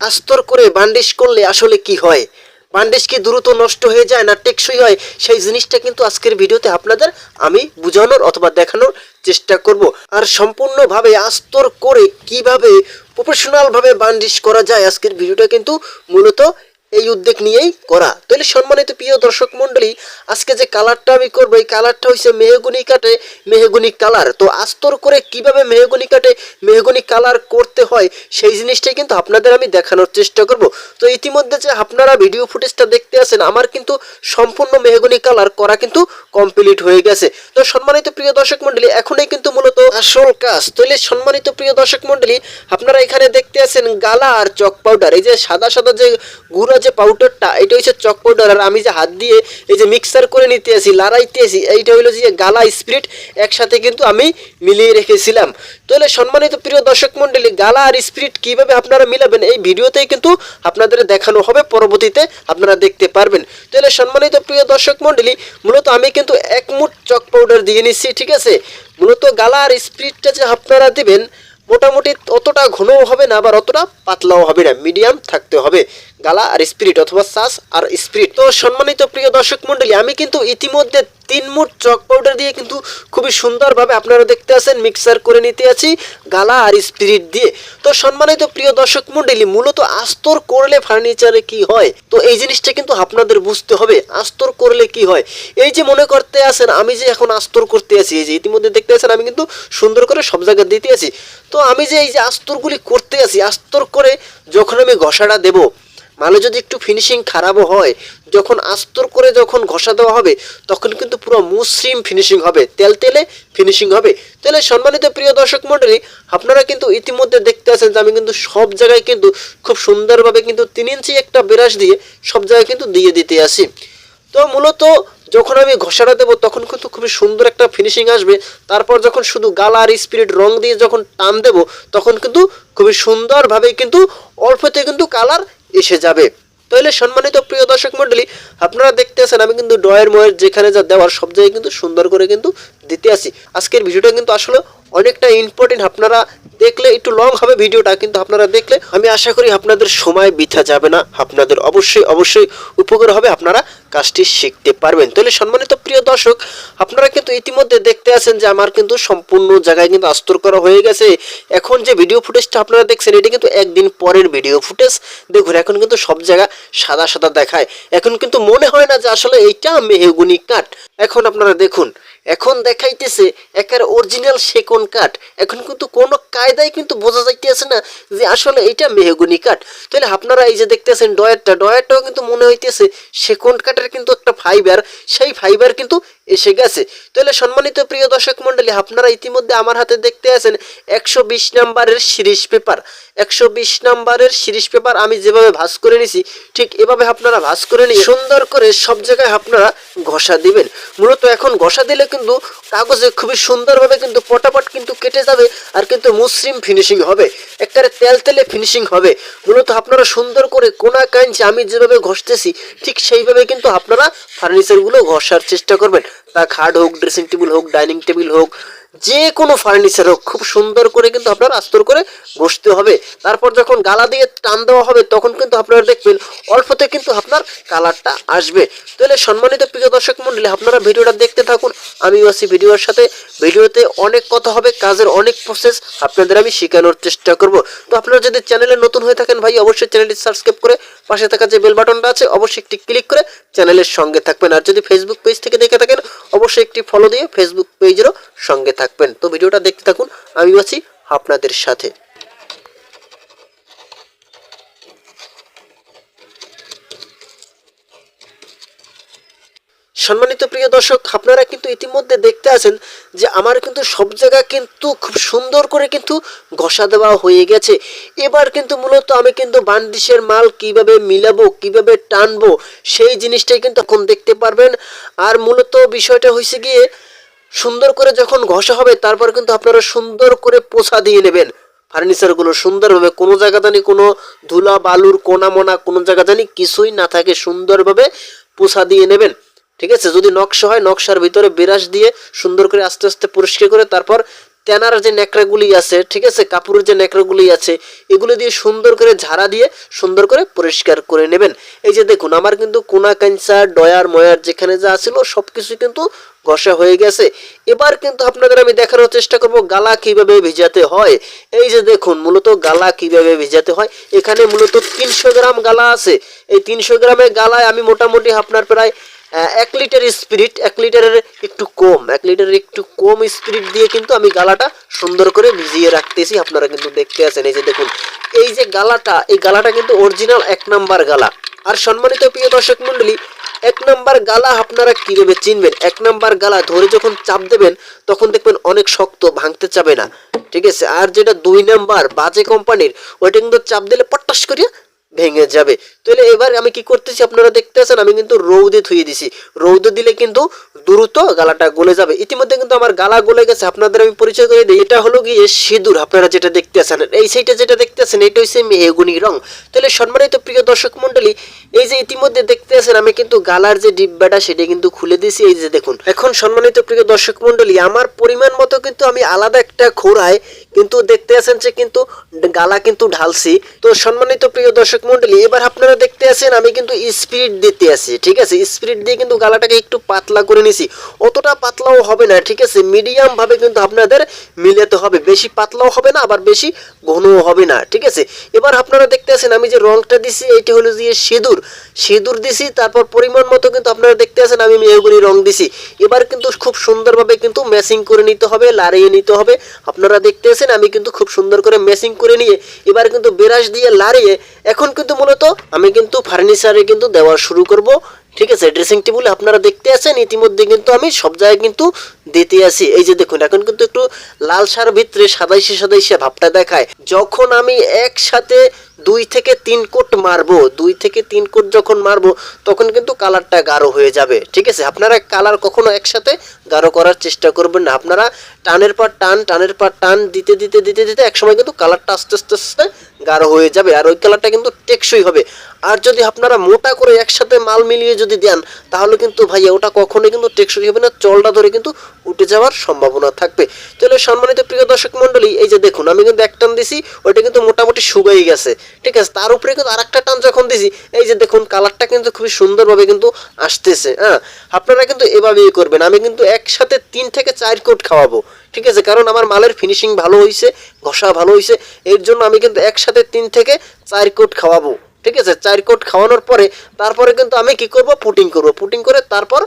আস্তর করে বান্ডিশ করলে আসলে কি হয়? বান্ডেশ কি দ্রুত নষ্ট হয়ে যায় না টেকসই হয়? সেই জিনিসটা কিন্তু আজকের ভিডিওতে আপনাদের আমি বোঝানোর অথবা দেখানোর চেষ্টা করব। আর সম্পূর্ণভাবে আস্তর করে কীভাবে প্রফেশনালভাবে বান্ডিশ করা যায় আজকের ভিডিওটা কিন্তু মূলত এই উদ্যোগ নিয়েই করা। তাহলে সম্মানিত প্রিয় দর্শক মণ্ডলী, আজকে যে কালারটা আমি করব, এই কালারটা হচ্ছে মেহগুনি কাটে মেহগুনি কালার। তো আস্তর করে কীভাবে মেহগুনি কাটে মেহগুনি কালার করতে হয়, সেই জিনিসটাই কিন্তু আপনাদের আমি দেখানোর চেষ্টা করব। তো ইতিমধ্যে যে আপনারা ভিডিও ফুটেজটা দেখতে আছেন, আমার কিন্তু সম্পূর্ণ মেহগুনি কালার করা কিন্তু কমপ্লিট হয়ে গেছে। তো সম্মানিত প্রিয় দর্শক মণ্ডলী, এখনই কিন্তু মূলত আসল কাজ। তাহলে সম্মানিত প্রিয় দর্শক মণ্ডলী, আপনারা এখানে দেখতে আছেন গালা আর চক পাউডার। এই যে সাদা সাদা যে গুঁড়া যে পাউডারটা এটা হচ্ছে চক পাউডার আর আমি যে হাত দিয়ে এই যে মিক্সার করে নিতে আসি লাড়াইতে আসি, এইটা হলো যে গালা স্পিরিট একসাথে কিন্তু আমি মিলিয়ে রেখেছিলাম। তাহলে সম্মানিত প্রিয় দর্শক মণ্ডলী, গালা আর স্পিরিট কীভাবে আপনারা মিলাবেন, এই ভিডিওতেই কিন্তু আপনাদের দেখানো হবে, পরবর্তীতে আপনারা দেখতে পারবেন। তাহলে সম্মানিত প্রিয় দর্শক মণ্ডলী, মূলত আমি কিন্তু এক মুঠ চক পাউডার দিয়ে নিচ্ছি, ঠিক আছে? মূলত গালা আর স্পিরিটটা যে আপনারা দিবেন, মোটামুটি অতটা ঘনও হবে না আবার অতটা পাতলাও হবে না মিডিয়াম থাকতে হবে। গালা আর স্পিরিট অথবা সাস আর স্পিরিট তো সম্মানিত প্রিয় দর্শক মণ্ডলী, আমি কিন্তু ইতিমধ্যে তিন মুঠ চক পাউডার দিয়ে কিন্তু খুবই সুন্দরভাবে আপনারা দেখতে আছেন মিক্সার করে নিতে আছি গালা আর স্পিরিট দিয়ে। তো সম্মানিত প্রিয় দর্শক মণ্ডলী, মূলত আস্তর করলে ফার্নিচারে কি হয়? তো এই জিনিসটা কিন্তু আপনাদের বুঝতে হবে, আস্তর করলে কি হয়? এই যে মনে করতে আছেন, আমি যে এখন আস্তর করতে আছি, এই যে ইতিমধ্যে দেখতে আছেন, আমি কিন্তু সুন্দর করে সব জায়গায় দিতে আছি। তো আমি যে এই যে আস্তরগুলি করতে আছি, আস্তর করে যখন আমি ঘষাটা দেবো মালে যদি একটু ফিনিশিং খারাপও হয়, যখন আস্তর করে যখন ঘষা দেওয়া হবে, তখন কিন্তু পুরো মসৃণ ফিনিশিং হবে, তেল তেলে ফিনিশিং হবে। তাহলে সম্মানিত প্রিয় দর্শক মণ্ডলী, আপনারা কিন্তু ইতিমধ্যে দেখতে আছেন যে আমি কিন্তু সব জায়গায় কিন্তু খুব সুন্দরভাবে কিন্তু তিন ইঞ্চি একটা ব্রাশ দিয়ে সব জায়গায় কিন্তু দিয়ে দিতে আসি। তো মূলত যখন আমি ঘষাটা দেবো, তখন কিন্তু খুবই সুন্দর একটা ফিনিশিং আসবে। তারপর যখন শুধু গালা আর স্পিরিট রং দিয়ে যখন টান দেবো, তখন কিন্তু খুবই সুন্দরভাবে কিন্তু অল্পতে কিন্তু কালার এসে যাবে। তাহলে সম্মানিত প্রিয় দর্শক মন্ডলী আপনারা দেখতে আছেন আমি কিন্তু ডয়ের ময়ের যেখানে যা দেওয়ার সব জায়গায় কিন্তু সুন্দর করে কিন্তু দিতে আসি। আজকের ভিডিওটা কিন্তু আসলে অনেকটা ইম্পর্টেন্ট আপনারা দেখলে একটু লং হবে ভিডিওটা, কিন্তু আপনারা দেখলে আমি আশা করি আপনাদের সময় বৃথা যাবে না। আপনাদের অবশ্যই অবশ্যই উপকার হবে। আপনারা কাজটি শিখতে পারবেন। তাহলে সম্মানিত প্রিয় দর্শক, আপনারা কিন্তু ইতিমধ্যে দেখতে আছেন যে আমার কিন্তু সম্পূর্ণ জায়গায় কিন্তু আস্তর করা হয়ে গেছে। এখন যে ভিডিও ফুটেজটা আপনারা দেখছেন, এটি কিন্তু একদিন পরের ভিডিও ফুটেজ দেখুন, এখন কিন্তু সব জায়গা সাদা সাদা দেখায়। এখন কিন্তু মনে হয় না যে আসলে এইটা মেহগুনি কাঠ। এখন আপনারা দেখুন, এখন দেখাইতেছে একের অরিজিনাল সেকন কাঠ। এখন কিন্তু কোনো কায়দায় কিন্তু বোঝা যাইতেছে না যে আসলে এটা মেহগুনি কাঠ। তাহলে আপনারা এই যে দেখতেছেন ডয়ারটা ডয়ারটাও কিন্তু মনে হইতেছে সেকন কাঠের কিন্তু একটা ফাইবার সেই ফাইবার কিন্তু এসে গেছে। তাহলে সম্মানিত প্রিয় দর্শক মণ্ডলী, আপনারা ইতিমধ্যে আমার হাতে দেখতে আছেন একশো বিশ নাম্বারের সিরিজ পেপার। একশো বিশ নাম্বারের সিরিজ পেপার আমি যেভাবে ভাঁজ করে নিছি, ঠিক এভাবে আপনারা ভাঁজ করে নিয়ে সুন্দর করে সব জায়গায় আপনারা ঘষা দিবেন। মূলত এখন ঘষা দিলে কিন্তু কাগজে খুবই সুন্দরভাবে কিন্তু পটাপট কিন্তু কেটে যাবে আর কিন্তু মুসলিম ফিনিশিং হবে। একবারে তেল তেলে ফিনিশিং হবে। মূলত আপনারা সুন্দর করে কোনা কাঞ্চি আমি যেভাবে ঘষতেছি, ঠিক সেইভাবে কিন্তু আপনারা ফার্নিচারগুলো ঘষার চেষ্টা করবেন। তা খাট হোক ড্রেসিং টেবিল হোক ডাইনিং টেবিল হোক যে কোনো ফার্নিচার হোক, খুব সুন্দর করে কিন্তু আপনার আস্তর করে বসতে হবে। তারপর যখন গালা দিয়ে টান দেওয়া হবে, তখন কিন্তু আপনারা দেখবেন অল্পতে কিন্তু আপনার কালারটা আসবে। তাহলে সম্মানিত প্রিয় দর্শক মন্ডলী, আপনারা ভিডিওটা দেখতে থাকুন। আমিও আছি ভিডিওর সাথে। ভিডিওতে অনেক কথা হবে, কাজের অনেক প্রসেস আপনাদের আমি শেখানোর চেষ্টা করব। তো আপনারা যদি চ্যানেলে নতুন হয়ে থাকেন ভাই, অবশ্যই চ্যানেলটি সাবস্ক্রাইব করে পাশে থাকা যে বেল বাটনটা আছে, অবশ্যই একটি ক্লিক করে চ্যানেলের সঙ্গে থাকবেন। আর যদি ফেসবুক পেজ থেকে দেখে থাকেন, অবশ্যই একটি ফলো দিয়ে ফেসবুক পেজেরও সঙ্গে থাকবেন। তো ভিডিওটা দেখতে থাকুন, আমি আছি আপনাদের সাথে। সম্মানিত প্রিয় দর্শক, আপনারা কিন্তু ইতিমধ্যে দেখতে আছেন যে আমার কিন্তু সব জায়গা কিন্তু খুব সুন্দর করে কিন্তু ঘষা দেওয়া হয়ে গেছে। এবার কিন্তু মূলত আমি কিন্তু বান্ডিশের মাল কীভাবে মিলাবো, কীভাবে টানবো, সেই জিনিসটাই কিন্তু এখন দেখতে পারবেন। আর মূলত বিষয়টা হয়েছে গিয়ে সুন্দর করে যখন ঘষা হবে, তারপর কিন্তু আপনারা সুন্দর করে পোছা দিয়ে নেবেন। ফার্নিচারগুলো সুন্দরভাবে, কোনো জায়গা জানি কোনো ধুলা, বালুর কোনা মোনা, কোনো জায়গা জানি কিছুই না থাকে, সুন্দরভাবে পোছা দিয়ে নেবেন। ঠিক আছে? যদি নকশা হয়, নকশার ভিতরে বিরাস দিয়ে সুন্দর করে আস্তে আস্তে পরিষ্কার করে, তারপর তেনার যে ন্যাকড়াগুলি আছে, ঠিক আছে, কাপড়ের যে ন্যাকড়াগুলি আছে, এগুলো দিয়ে সুন্দর করে ঝাড়া দিয়ে সুন্দর করে পরিষ্কার করে নেবেন। এই যে দেখুন, আমার কিন্তু কোনা, কাঞ্চা, ডয়ার, ময়ার যেখানে যা ছিল সব কিছু কিন্তু ঘষা হয়ে গেছে। এবার কিন্তু আপনাদের আমি দেখানোর চেষ্টা করব গালা কীভাবে ভিজাতে হয়। এই যে দেখুন, মূলত গালা কীভাবে ভিজাতে হয়। এখানে মূলত তিনশো গ্রাম গালা আছে। এই তিনশো গ্রামের গালায় আমি মোটামুটি আপনার প্রায় এক লিটার স্পিরিট এক লিটারের একটু কম, এক লিটারের একটু কম স্পিরিট দিয়ে কিন্তু আমি গালাটা সুন্দর করে ভিজিয়ে রাখতেছি। আপনারা কিন্তু দেখতে আছেন, এই যে দেখুন, এই যে গালাটা, এই গালাটা কিন্তু অরিজিনাল এক নাম্বার গালা। আর সম্মানিত প্রিয় দর্শক মন্ডলী এক নাম্বার গালা আপনারা কীভাবে চিনবেন? এক নাম্বার গালা ধরে যখন চাপ দেবেন, তখন দেখবেন অনেক শক্ত, ভাঙতে চাবে না। ঠিক আছে? আর যেটা দুই নাম্বার বাজে কোম্পানির, ওইটা কিন্তু চাপ দিলে পটাশ করিয়া ভেঙে যাবে। তাহলে এবার আমি কি করতেছি? আপনারা দেখতে আছেন, আমি কিন্তু রৌদে ধুয়ে দিছি। রৌদে দিলে কিন্তু দ্রুত গালাটা গলে যাবে। ইতিমধ্যে কিন্তু আমার গালা গলে গেছে, আপনাদের আমি পরিচয় করে দিই। এটা হলো গিয়ে সিঁদুর, আপনারা যেটা দেখতে আছেন। এই সাইডে যেটা দেখতে আছেন, এটা হচ্ছে মেহগুনি রং। তাহলে সম্মানিত প্রিয় দর্শক মন্ডলী এই যে ইতিমধ্যে দেখতে আছেন, আমি কিন্তু গালার যে ডিব্বাটা, সেটা কিন্তু খুলে দিছি এই যে দেখুন, এখন সম্মানিত প্রিয় দর্শক মন্ডলী আমার পরিমাণ মতো কিন্তু আমি আলাদা একটা খোড়ায় কিন্তু দেখতে আছেন যে কিন্তু গালা কিন্তু ঢালছি। তো সম্মানিত প্রিয় দর্শক মন্ডলী, এবার আপনারা দেখতে আছেন, আমি কিন্তু স্পিরিট দিতে আছি, ঠিক আছে? স্পিরিট দিয়ে কিন্তু গালাটাকে একটু পাতলা করে নিছি। অতটা পাতলাও হবে না, ঠিক আছে? মিডিয়াম ভাবে কিন্তু আপনাদের মিলাতে হবে। বেশি পাতলাও হবে না, আবার বেশি ঘনও হবে না, ঠিক আছে? এবার আপনারা দেখতে আছেন, আমি যে রংটা দিছি, এইটা হলো যে সিঁদুর। সিঁদুর দিছি, তারপর পরিমাণ মতো কিন্তু আপনারা দেখতে আছেন, আমি মেহগুনি রং দিছি। এবার কিন্তু খুব সুন্দরভাবে কিন্তু ম্যাচিং করে নিতে হবে, লাড়িয়ে নিতে হবে। আপনারা দেখতে আছেন, আমি কিন্তু খুব সুন্দর করে ম্যাচিং করে নিয়ে এবার কিন্তু বেরাস দিয়ে লাড়িয়ে এখন কিন্তু মূলত আমি কিন্তু ফার্নিচারে কিন্তু দেওয়া শুরু করব। ঠিক আছে ড্রেসিং টেবিল আপনারা দেখতে আছেন, ইতিমধ্যে কিন্তু আমি সব জায়গায় কিন্তু দিতে আছি। এই যে দেখুন, এখন কিন্তু একটু লাল সার ভিতরে সাদাইশে সাদাইশে ভাবটা দেখায়। যখন আমি একসাথে দুই থেকে তিন কোট মারবো, দুই থেকে তিন কোট যখন মারবো, তখন কিন্তু কালারটা গাঢ় হয়ে যাবে। ঠিক আছে? আপনারা কালার কখনো একসাথে গাঢ় করার চেষ্টা করবেন না। আপনারা টানের পর টান, টানের পর টান, দিতে দিতে দিতে দিতে একসময় কিন্তু কালারটা আস্তে আস্তে আস্তে গাঢ় হয়ে যাবে। আর ওই কালারটা কিন্তু টেকসই হবে। আর যদি আপনারা মোটা করে একসাথে মাল মিলিয়ে যদি দেন, তাহলে কিন্তু ভাইয়া ওটা কখনোই কিন্তু টেকসই হবে না। চলটা ধরে কিন্তু উঠে যাওয়ার সম্ভাবনা থাকবে। তাহলে সম্মানিত প্রিয় দর্শক মণ্ডলী, এই যে দেখুন, আমি কিন্তু এক টান দিছি, ওইটা কিন্তু মোটামুটি শুকাই গেছে। ঠিক আছে, তার উপরে কিন্তু আরেকটা টান যখন দিছি, এই যে দেখুন কালারটা কিন্তু খুবই সুন্দরভাবে কিন্তু আসতেছে হ্যাঁ? আপনারা কিন্তু এভাবেই করবেন, আমি কিন্তু একসাথে তিন থেকে চার কোট খাওয়াবো, ঠিক আছে? কারণ আমার মালের ফিনিশিং ভালো হয়েছে ঘষা ভালো হয়েছে এর জন্য আমি কিন্তু একসাথে তিন থেকে চার কোট খাওয়াবো, ঠিক আছে? চার কোট খাওয়ানোর পরে, তারপরে কিন্তু আমি কি করব? পুটিং করব পুটিং করে তারপর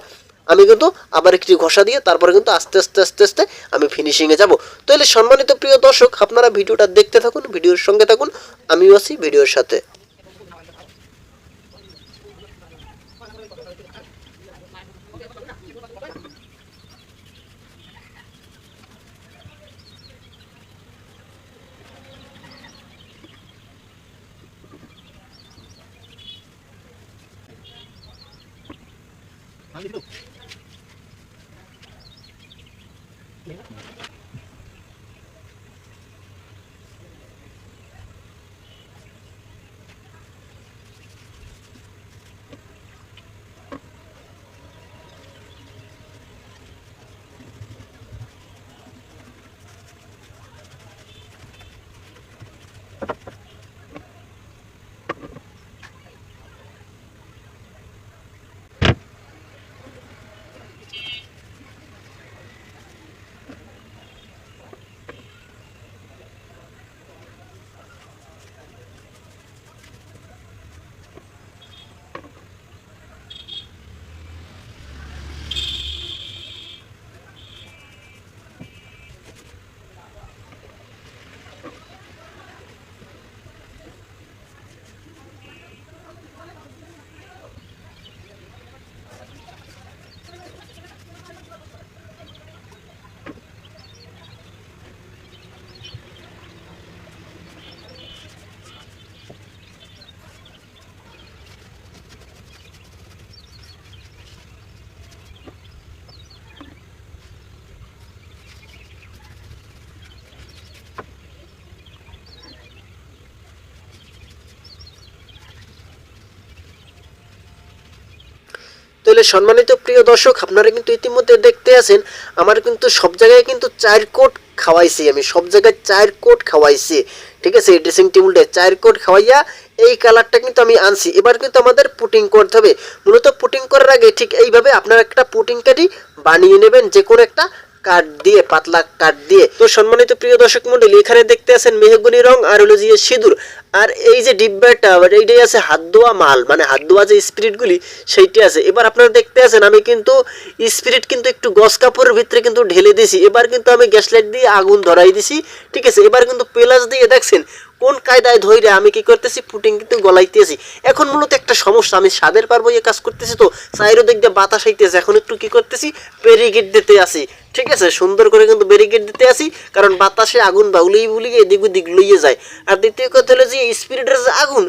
আমি কিন্তু আবার একটি ঘষা দিয়ে তারপরে কিন্তু আস্তে আস্তে আস্তে আস্তে আমি ফিনিশিংয়ে যাব। তাহলে সম্মানিত প্রিয় দর্শক, আপনারা ভিডিওটা দেখতে থাকুন, ভিডিওর সঙ্গে থাকুন, আমিও আছি ভিডিওর সাথে। Hãy subscribe তাহলে সম্মানিত প্রিয় দর্শক, আপনারা কিন্তু ইতিমধ্যে দেখতে আছেন, আমার কিন্তু সব জায়গায় কিন্তু চার কোট খাওয়াইছি আমি, সব জায়গায় চার কোট খাওয়াইছি, ঠিক আছে ড্রেসিং টেবিলটা চার কোট খাওয়াইয়া এই কালারটা কিন্তু আমি আনছি। এবার কিন্তু আমাদের পুটিং করতে হবে। মূলত পুটিং করার আগে ঠিক এইভাবে আপনারা একটা পুটিং কাটি বানিয়ে নেবেন যে কোনো একটা কাঠ দিয়ে, পাতলা কাঠ দিয়ে। তো সম্মানিত প্রিয় দর্শক মন্ডলী, এখানে দেখতে আছেন মেহগুনি রং আর হলো যে সিঁদুর। আর এই যে ডিব্বাটা এইটাই আছে হাত ধোয়া মাল মানে হাত ধোয়া যে স্পিরিটগুলি, সেইটি আছে। এবার আপনারা দেখতে আছেন, আমি কিন্তু স্পিরিট কিন্তু একটু গস কাপড়ের ভিতরে কিন্তু ঢেলে দিছি। এবার কিন্তু আমি গ্যাস লাইট দিয়ে আগুন ধরাই দিছি, ঠিক আছে? এবার কিন্তু পেলাস দিয়ে দেখছেন, কোন কায়দায় ধৈরে আমি কি করতেছি? পুটিং কিন্তু গলাইতেছি এখন মূলত একটা সমস্যা, আমি স্বাদের পারব ইয়ে কাজ করতেছি তো? দিক দিয়ে বাতাস হইতেছে এখন একটু কি করতেছি? ব্যারিকেড দিতে আসি ঠিক আছে, সুন্দর করে কিন্তু ব্যারিকেড দিতে আসি, কারণ বাতাসে আগুন বাউলিয়ে বুলিয়ে এদিক ওদিক লইয়ে যায়। আর দ্বিতীয় কথা হলো যে স্পিরিটের যে আগুন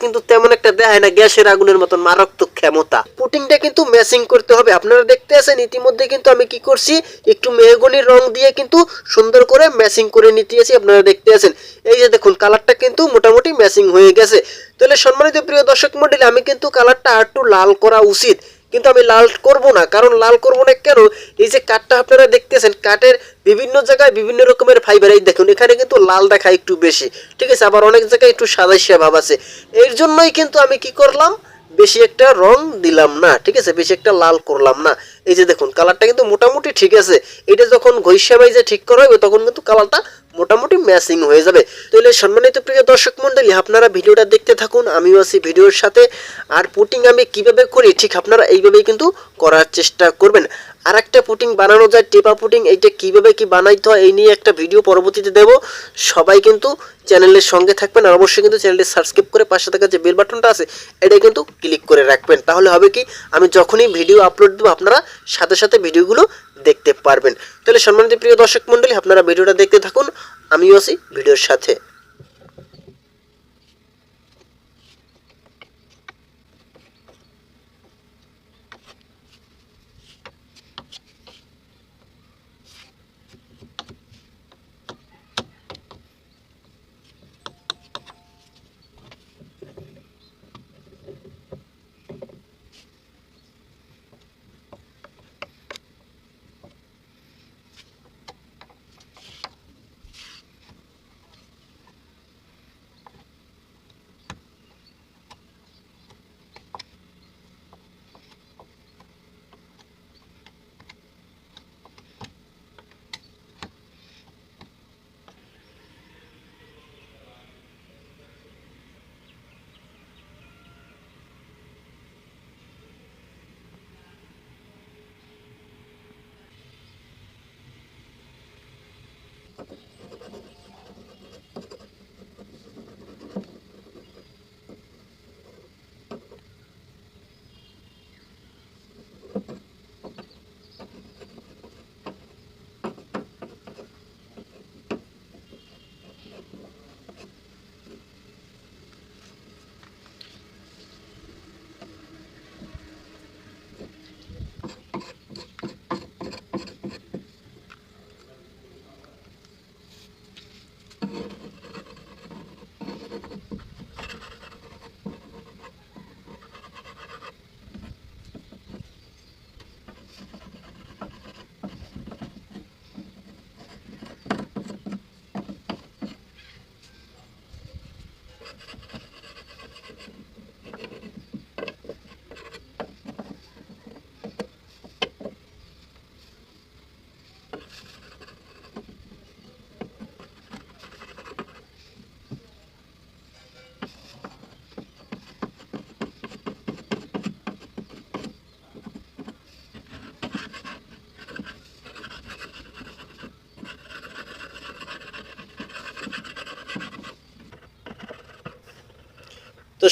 কিন্তু তেমন একটা দেখায় না গ্যাসের আগুনের মতন মারাত্মক ক্ষমতা। পুটিংটা কিন্তু ম্যাচিং করতে হবে। আপনারা দেখতে আছেন, ইতিমধ্যে কিন্তু আমি কি করছি, একটু মেহগনির রং দিয়ে কিন্তু সুন্দর করে ম্যাচিং করে নিতে আছি আপনারা দেখতে আছেন। এই যে দেখুন কালারটা কিন্তু মোটামুটি ম্যাচিং হয়ে গেছে। তাহলে সম্মানিত প্রিয় দর্শক মন্ডলী, আমি কিন্তু কালারটা আর একটু লাল করা উচিত। কিন্তু আমি লাল করব না। কারণ লাল করব না কেন? এই যে কাঠটা আপনারা দেখতেছেন, কাঠের বিভিন্ন জায়গায় বিভিন্ন রকমের ফাইবার এই দেখুন, এখানে কিন্তু লাল দেখা একটু বেশি। ঠিক আছে, আবার অনেক জায়গায় একটু সাদাইশা ভাব আছে। এর জন্যই কিন্তু আমি কি করলাম? বেশি একটা রং দিলাম না। ঠিক আছে, বেশি একটা লাল করলাম না। এই যে দেখুন কালারটা কিন্তু মোটামুটি ঠিক আছে। এটা যখন ঘষা বাইজে ঠিক করা হবে তখন কিন্তু কালারটা মোটামুটি ম্যাচিং হয়ে যাবে। তাহলে সম্মানিত প্রিয় দর্শক মন্ডলী আপনারা ভিডিওটা দেখতে থাকুন, আমিও আছি ভিডিওর সাথে। আর পুটিং আমি কীভাবে করি, ঠিক আপনারা এইভাবেই কিন্তু করার চেষ্টা করবেন। আর একটা পুটিং বানানো যায়, টেপা পুটিং, এইটা কীভাবে কি বানাইতে হয়, এই নিয়ে একটা ভিডিও পরবর্তীতে দেব। সবাই কিন্তু চ্যানেলের সঙ্গে থাকবেন, আর অবশ্যই কিন্তু চ্যানেলটি সাবস্ক্রাইব করে পাশে থাকা যে বেল বাটনটা আছে, এটা কিন্তু ক্লিক করে রাখবেন। তাহলে হবে কি, আমি যখনই ভিডিও আপলোড দেবো, আপনারা সাথে সাথে ভিডিওগুলো দেখতে পারবেন। তাহলে সম্মানিত প্রিয় দর্শক মণ্ডলী, আপনারা ভিডিওটা দেখতে থাকুন। আমিও আছি ভিডিওর সাথে।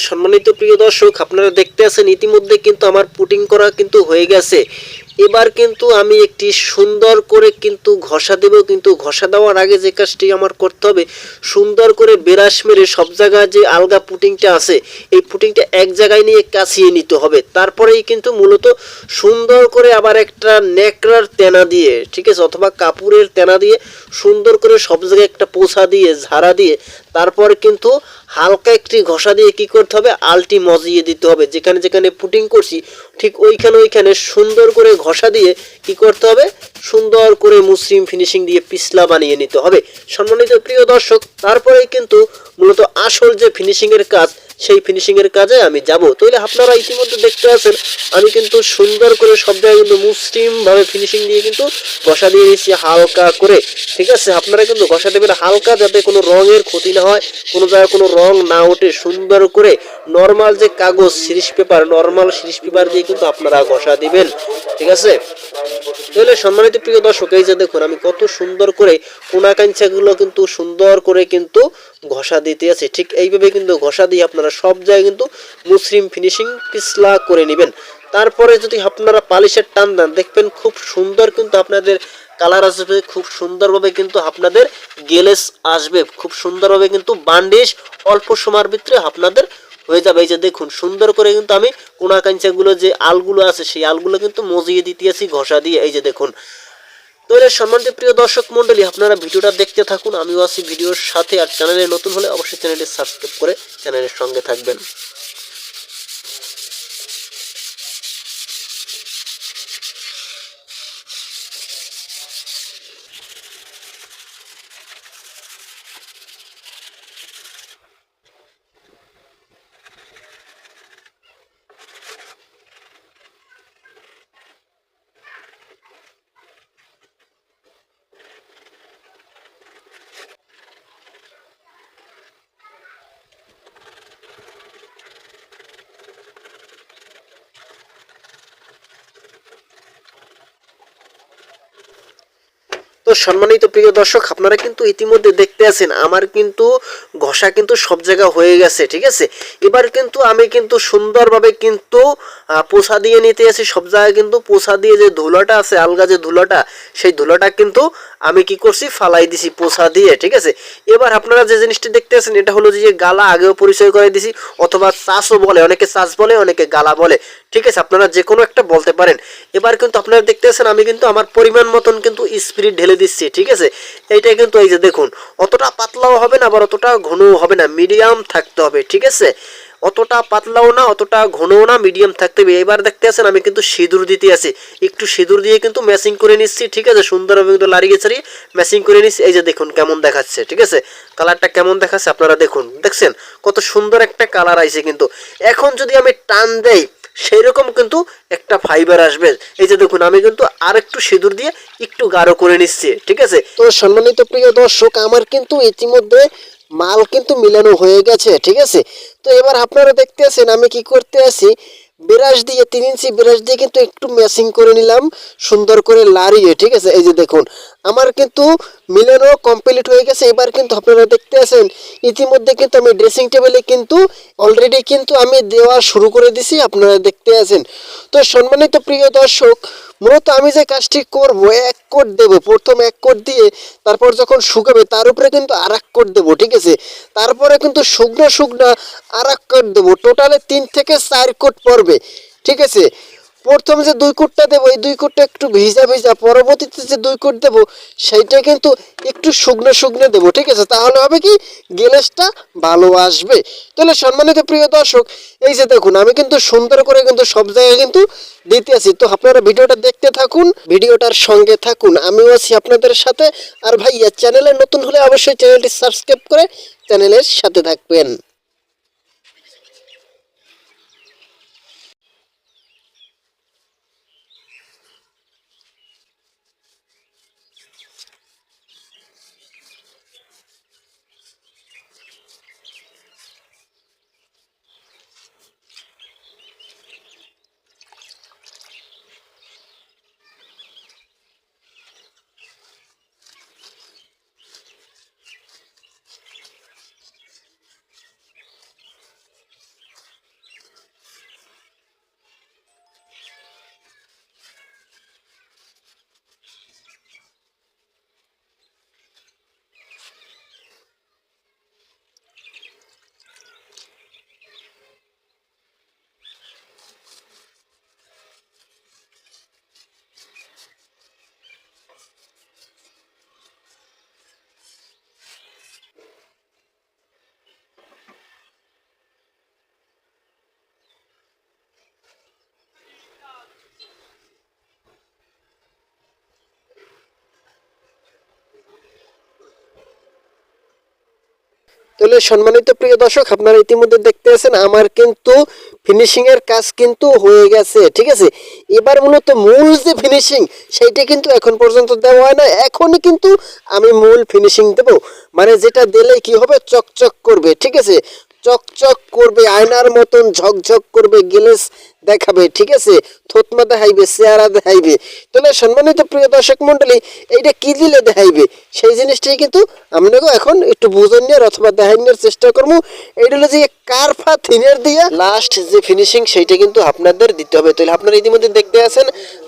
সম্মানিত প্রিয় দর্শক, আপনারা দেখতে আছেন ইতিমধ্যে কিন্তু আমার পুটিং করা কিন্তু হয়ে গেছে। এবার কিন্তু আমি একটি সুন্দর করে কিন্তু ঘষা দেব, কিন্তু ঘষা দেওয়ার আগে যে কাজটি আমার করতে হবে, সুন্দর করে বেরাস মেরে সব জায়গায় যে আলগা পুটিংটা আছে, এই পুটিংটা এক জায়গায় নিয়ে কাছিয়ে নিতে হবে। তারপরেই কিন্তু মূলত সুন্দর করে আবার একটা নেকড়ার তেনা দিয়ে, ঠিক আছে, অথবা কাপড়ের তেনা দিয়ে সুন্দর করে সব জায়গায় একটা পোছা দিয়ে, ঝাড়া দিয়ে, তারপর কিন্তু হালকা একটি ঘষা দিয়ে কি করতে হবে? আলটি মজিয়ে দিতে হবে। যেখানে যেখানে পুটিং করছি, ঠিক ওইখানে ওইখানে সুন্দর করে ঘষা দিয়ে কি করতে হবে? সুন্দর করে মুসলিম ফিনিশিং দিয়ে পিছলা বানিয়ে নিতে হবে। সম্মানিত প্রিয় দর্শক তারপরে কিন্তু মূলত আসল যে ফিনিশিংয়ের কাজ সেই ফিনিশিং এর কাজে আমি যাব। তাহলে আপনারা ইতিমধ্যে দেখতে আছেন, আমি কিন্তু সুন্দর করে সব জায়গায় মুসলিম ভাবে ফিনিশিং দিয়ে কিন্তু ঘষা দিয়ে দিচ্ছি হালকা করে। ঠিক আছে? আপনারা কিন্তু ঘষা দেবেন হালকা যাতে কোনো রঙের ক্ষতি না হয়, কোনো জায়গায় কোনো রং না ওঠে, সুন্দর করে নর্মাল যে কাগজ series paper normal series paper দিয়ে কিন্তু আপনারা ঘষা দিবেন। ঠিক আছে? তাহলে সম্মানিত প্রিয় দর্শক, এই যে দেখুন, আমি কত সুন্দর করে কোনা কাঞ্চাগুলো কিন্তু সুন্দর করে কিন্তু ঘষা দিতে আছে, ঠিক এইভাবে কিন্তু ঘষা দিয়ে আপনারা সব জায়গায় কিন্তু মুসলিম ফিনিশিং পিছলা করে নেবেন। তারপরে যদি আপনারা পালিশের টান দেন, দেখবেন খুব সুন্দর কিন্তু আপনাদের কালার আসবে, খুব সুন্দরভাবে কিন্তু আপনাদের গেলেস আসবে, খুব সুন্দরভাবে কিন্তু বান্ডিশ অল্প সময়ের ভিতরে আপনাদের হয়ে যাবে। এই যে দেখুন, সুন্দর করে কিন্তু আমি কোনা কাঞ্চাগুলো যে আলগুলো আছে, সেই আলগুলো কিন্তু মজিয়ে দিতে আছি ঘষা দিয়ে। এই যে দেখুন তাহলে সম্মানিত প্রিয় দর্শক মন্ডলী আপনারা ভিডিওটা দেখতে থাকুন। আমিও আছি ভিডিওর সাথে। আর চ্যানেলে নতুন হলে অবশ্যই চ্যানেলটি সাবস্ক্রাইব করে চ্যানেলের সঙ্গে থাকবেন। তো সম্মানিত প্রিয় দর্শক, আপনারা কিন্তু ইতিমধ্যে দেখতে আছেন, আমার কিন্তু ঘষা কিন্তু সব জায়গা হয়ে গেছে, ঠিক আছে? এবার কিন্তু আমি কিন্তু সুন্দরভাবে কিন্তু পোছা দিয়ে নিতে আছি সব জায়গায় কিন্তু পোছা দিয়ে যে ধুলাটা আছে, আলগা যে ধুলাটা, সেই ধুলাটা কিন্তু আমি কি করছি, ফালাই দিছি পোছা দিয়ে, ঠিক আছে? এবার আপনারা যে জিনিসটি দেখতে আছেন, এটা হলো যে গালা আগেও পরিচয় করে দিছি, অথবা চাষও বলে, অনেকে চাষ বলে, অনেকে গালা বলে ঠিক আছে, আপনারা যে কোনো একটা বলতে পারেন। এবার কিন্তু আপনারা দেখতে আছেন আমি কিন্তু আমার পরিমাণ মতন কিন্তু স্পিরিট ঢেলে দিচ্ছি, ঠিক আছে? এইটা কিন্তু এই যে দেখুন, অতটা পাতলাও হবে না, আবার অতটা ঘনও হবে না মিডিয়াম থাকতে হবে, ঠিক আছে? অতটা পাতলাও না, অতটা ঘনও না মিডিয়াম থাকতে হবে। এবার দেখতে আছেন, আমি কিন্তু সিঁদুর দিতে আছি। একটু সিঁদুর দিয়ে কিন্তু ম্যাচিং করে নিচ্ছি, ঠিক আছে? সুন্দরভাবে কিন্তু লাড়িয়ে ছাড়িয়ে ম্যাচিং করে নিচ্ছি। এই যে দেখুন, কেমন দেখাচ্ছে, ঠিক আছে? কালারটা কেমন দেখাচ্ছে, আপনারা দেখুন, দেখছেন? কত সুন্দর একটা কালার আইছে কিন্তু। এখন যদি আমি টান দেই সেই রকম কিন্তু একটা ফাইবার আসবে। এই যে দেখুন, আমি কিন্তু আর একটু সিঁদুর দিয়ে একটু গাঢ় করে নিচ্ছি, ঠিক আছে? তো সম্মানিত প্রিয় দর্শক, আমার কিন্তু ইতিমধ্যে মাল কিন্তু মিলানো হয়ে গেছে, ঠিক আছে? তো এবার আপনারা দেখতে আছেন, আমি কি করতে আছি? ব্রাশ দিয়ে তিন ইঞ্চি ব্রাশ দিয়ে কিন্তু একটু ম্যাচিং করে নিলাম, সুন্দর করে লাড়িয়ে ঠিক আছে? এই যে দেখুন, আমার কিন্তু মিলানো কমপ্লিট হয়ে গেছে। এবার কিন্তু আপনারা দেখতে আছেন, ইতিমধ্যে কিন্তু আমি ড্রেসিং টেবিলে কিন্তু অলরেডি কিন্তু আমি দেওয়া শুরু করে দিছি, আপনারা দেখতে আছেন। তো সম্মানিত প্রিয় দর্শক মূলত আমি যে কাজটি করব, এক কোট দেব, প্রথম এক কোট দিয়ে তারপর যখন শুকাবে তার উপরে কিন্তু আর এক কোট দেবো, ঠিক আছে? তারপরে কিন্তু শুকনো শুকনো আর এক কোট দেবো টোটালে তিন থেকে চার কোট পড়বে, ঠিক আছে? প্রথম যে দুই কোটটা দেবো, এই দুই কোটটা একটু ভিজা ভিজা, পরবর্তীতে যে দুই কোট দেবো, সেইটা কিন্তু একটু শুকনো শুকনো দেবো, ঠিক আছে? তাহলে হবে কি, গেলেসটা ভালো আসবে। তাহলে সম্মানিত প্রিয় দর্শক, এই যে দেখুন, আমি কিন্তু সুন্দর করে কিন্তু সব জায়গায় কিন্তু দিতে আছি। তো আপনারা ভিডিওটা দেখতে থাকুন, ভিডিওটার সঙ্গে থাকুন। আমিও আছি আপনাদের সাথে। আর ভাইয়া, চ্যানেলে নতুন হলে অবশ্যই চ্যানেলটি সাবস্ক্রাইব করে চ্যানেলের সাথে থাকবেন। তাহলে সম্মানিত প্রিয় দর্শক, আপনারা ইতিমধ্যে দেখতে আছেন, আমার কিন্তু ফিনিশিং এর কাজ কিন্তু হয়ে গেছে, ঠিক আছে? এবার মূলত মূল যে ফিনিশিং সেইটা কিন্তু এখন পর্যন্ত দেওয়া হয় না এখনই কিন্তু আমি মূল ফিনিশিং দেব। মানে যেটা দিলে কি হবে? চকচক করবে, ঠিক আছে? চকচক করবে, আয়নার মতন ঝকঝক করবে, গিলেস দেখাবে, ঠিক আছে? থতমা দেখাইবে, চেহারা দেখাইবে। তাহলে সম্মানিত প্রিয় দর্শক মন্ডলী এইটা কি দিলে দেখাইবে? সেই জিনিসটাই কিন্তু আপনাকে এখন একটু বুঝন নিয়ে অথবা দেখাই নেওয়ার চেষ্টা করব। এইটা হলো যে কারফা থিনার দিয়ে লাস্ট যে ফিনিশিং সেইটা কিন্তু আপনাদের দিতে হবে। তাহলে আপনারা ইতিমধ্যে দেখতে আছেন,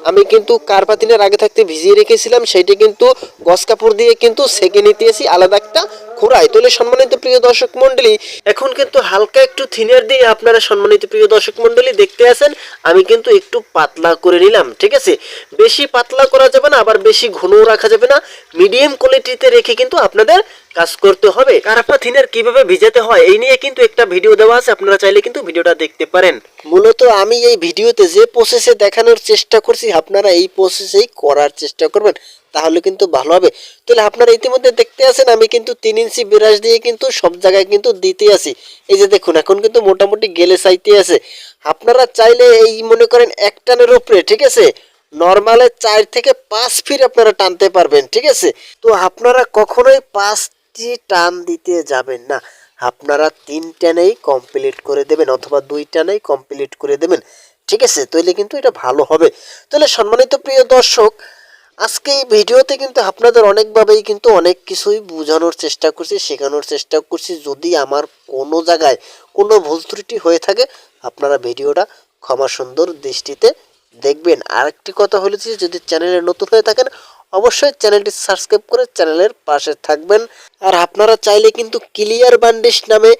আমি কিন্তু কারফা থিনার আগে থাকতে ভিজিয়ে রেখেছিলাম, সেইটা কিন্তু গস কাপড় দিয়ে কিন্তু সেকে নিতেছি আলাদা একটা খুঁড়াই তাহলে সম্মানিত প্রিয় দর্শক মন্ডলী এখন কিন্তু হালকা একটু থিনার দিয়ে আপনারা সম্মানিত প্রিয় দর্শক মন্ডলী দেখতে আছেন। আমি কিন্তু একটু পাতলা করে নিলাম, ঠিক আছে? বেশি পাতলা করা যাবে না, আবার বেশি ঘন রাখা যাবে না। মিডিয়াম কোয়ালিটিতে রেখে কিন্তু আপনাদের কাজ করতে হবে। কারাপা থিনার কীভাবে ভিজাতে হয়, এই নিয়ে কিন্তু একটা ভিডিও দেওয়া আছে, আপনারা চাইলে কিন্তু ভিডিওটা দেখতে পারেন। মূলত আমি এই ভিডিওতে যে প্রসেসে দেখানোর চেষ্টা করছি, আপনারা এই প্রসেসেই করার চেষ্টা করবেন। তাহলে কিন্তু ভালো হবে। তাহলে আপনারা ইতিমধ্যে দেখতে আছেন, আমি কিন্তু তিন ইঞ্চি বিরাজ দিয়ে কিন্তু সব জায়গায় কিন্তু দিতে আছি। এই যে দেখুন, এখন কিন্তু মোটামুটি গেলে চাইতে আছে। আপনারা চাইলে এই মনে করেন এক টানের উপরে, ঠিক আছে? নর্মালে চার থেকে পাঁচ ফিট আপনারা টানতে পারবেন, ঠিক আছে? তো আপনারা কখনোই পাঁচটি টান দিতে যাবেন না। আপনারা তিন টানেই কমপ্লিট করে দেবেন, অথবা দুই টানেই কমপ্লিট করে দেবেন, ঠিক আছে? তাহলে কিন্তু এটা ভালো হবে। তাহলে সম্মানিত প্রিয় দর্শক আজকে এই ভিডিওতে কিন্তু আপনাদের অনেকভাবেই কিন্তু অনেক কিছুই বোঝানোর চেষ্টা করছি, শেখানোর চেষ্টা করছি। যদি আমার কোনো জায়গায় কোনো ভুল ত্রুটি হয়ে থাকে, আপনারা ভিডিওটা ক্ষমা সুন্দর দৃষ্টিতে দেখবেন। আরেকটি কথা হলো যে, যদি চ্যানেলে নতুন হয়ে থাকেন, অবশ্যই চ্যানেলটি সাবস্ক্রাইব করে চ্যানেলের পাশে থাকবেন। আর আপনারা চাইলে কিন্তু ক্লিয়ার বান্ডিশ নামে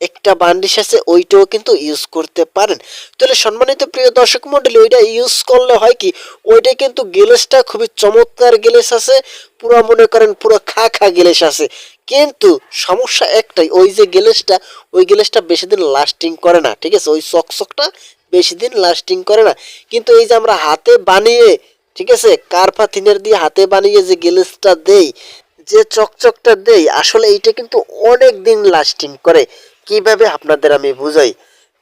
একটা বান্ডিশ আছে, ওইটাও কিন্তু ইউজ করতে পারেন। তাহলে সম্মানিত প্রিয় দর্শক মন্ডলী, ওইটা ইউজ করলে হয় কি, ওইটা কিন্তু গেলেসটা খুবই চমৎকার গেলেস আছে, পুরো মনে করেন পুরো খা খা গেলেস আছে। কিন্তু সমস্যা একটাই, ওই যে গেলেসটা, ওই গেলেসটা বেশি দিন লাস্টিং করে না, ঠিক আছে? ওই চকচকটা বেশি দিন লাস্টিং করে না। কিন্তু এই যে আমরা হাতে বানিয়ে, ঠিক আছে? কারফা থিনের দিয়ে হাতে বানিয়ে যে গেলেসটা দেই, যে চকচকটা দেই, আসলে এইটা কিন্তু অনেক দিন লাস্টিং করে। কীভাবে আপনাদের আমি বুঝাই?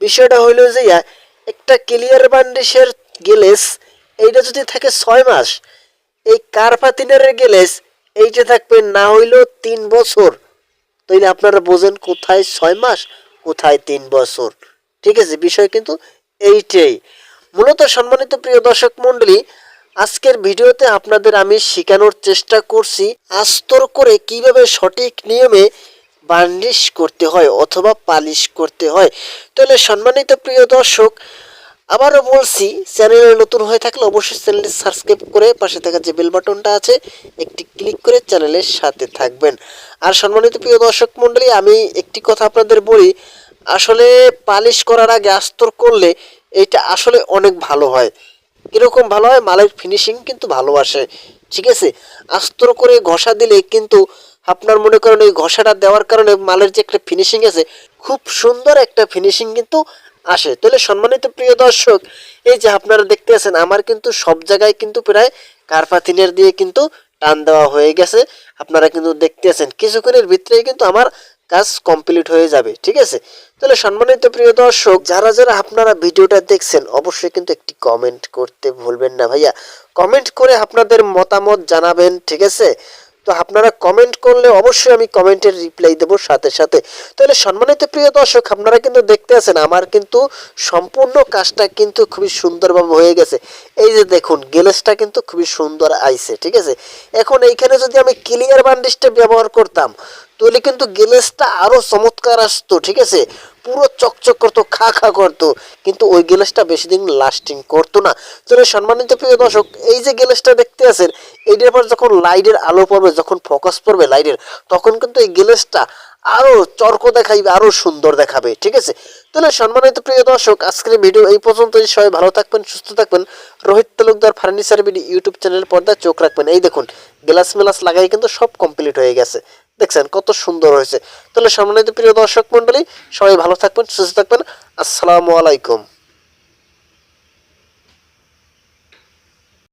বিষয়টা হইল যে একটা ক্লিয়ার বান্ডিশের গেলেস, এইটা যদি থাকে ছয় মাস, এই কারফা থিনারের গেলেস, এইটা থাকবে না হইলেও তিন বছর। তাইলে আপনারা বোঝেন কোথায় ছয় মাস, কোথায় তিন বছর। ঠিক আছে, বিষয় কিন্তু এইটাই। মূলত সম্মানিত প্রিয় দর্শক মণ্ডলী, আজকের ভিডিওতে আপনাদের আমি শেখানোর চেষ্টা করছি আস্তর করে কীভাবে সঠিক নিয়মে বার্নিশ করতে হয় অথবা পালিশ করতে হয়। তাহলে সম্মানিত প্রিয় দর্শক, আবারও বলছি, চ্যানেলে নতুন হয়ে থাকলে অবশ্যই চ্যানেলটি সাবস্ক্রাইব করে পাশে থাকা যে বেল বাটনটা আছে, একটি ক্লিক করে চ্যানেলের সাথে থাকবেন। আর সম্মানিত প্রিয় দর্শক মণ্ডলী, আমি একটি কথা আপনাদের বলি, আসলে পালিশ করার আগে আস্তর করলে এটা আসলে অনেক ভালো হয়। কীরকম ভালো হয়? মালের ফিনিশিং কিন্তু ভালো আসে, ঠিক আছে? আস্তর করে ঘষা দিলে কিন্তু আপনার মনে করেন ওই ঘষাটা দেওয়ার কারণে মালের যে একটা ফিনিশিং আছে, খুব সুন্দর একটা ফিনিশিং কিন্তু আসে। তাহলে সম্মানিত প্রিয় দর্শক, এই যে আপনারা দেখতে আছেন, আমার কিন্তু সব জায়গায় কিন্তু প্রায় কার্পাথিনের দিয়ে কিন্তু টান দেওয়া হয়ে গেছে। আপনারা কিন্তু দেখতে আছেন, কিছুক্ষণের ভিতরেই কিন্তু আমার কাজ কমপ্লিট হয়ে যাবে, ঠিক আছে? তাহলে সম্মানিত প্রিয় দর্শক, যারা যারা আপনারা ভিডিওটা দেখছেন, অবশ্যই কিন্তু একটি কমেন্ট করতে ভুলবেন না ভাইয়া। কমেন্ট করে আপনাদের মতামত জানাবেন, ঠিক আছে? তো আপনারা কমেন্ট করলে অবশ্যই আমি কমেন্টের রিপ্লাই দেবো সাথে সাথে। তাহলে সম্মানিত প্রিয় দর্শক, আপনারা কিন্তু দেখতে আছেন, আমার কিন্তু সম্পূর্ণ কাজটা কিন্তু খুবই সুন্দরভাবে হয়ে গেছে। এই যে দেখুন গেলেসটা কিন্তু খুবই সুন্দর আইছে, ঠিক আছে? এখন এইখানে যদি আমি ক্লিয়ার বান্ডিশটা ব্যবহার করতাম তাহলে কিন্তু গেলেসটা আরও চমৎকার আসতো, ঠিক আছে? পুরো চকচক করতো, খা খা করতো। কিন্তু ওই গেলেসটা বেশি দিন লাস্টিং করতো না। তাহলে সম্মানিত প্রিয় দর্শক, এই যে গেলেসটা দেখতে আছেন এইটার পর যখন লাইটের আলো পড়বে, যখন ফোকাস পড়বে লাইটের, তখন কিন্তু এই গেলেসটা আরও চর্ক দেখাইবে, আরও সুন্দর দেখাবে, ঠিক আছে? তাহলে সম্মানিত প্রিয় দর্শক, আজকের ভিডিও এই পর্যন্তই। সবাই ভালো থাকবেন, সুস্থ থাকবেন। Rohit Talukdar furniture BD YouTube channel পর্দায় চোখ রাখবেন। এই দেখুন গ্লাস মেলাস লাগাই কিন্তু সব কমপ্লিট হয়ে গেছে। দেখছেন কত সুন্দর হয়েছে। তাহলে সম্মানিত প্রিয় দর্শক মন্ডলী সবাই ভালো থাকবেন, সুস্থ থাকবেন। আসসালামু আলাইকুম।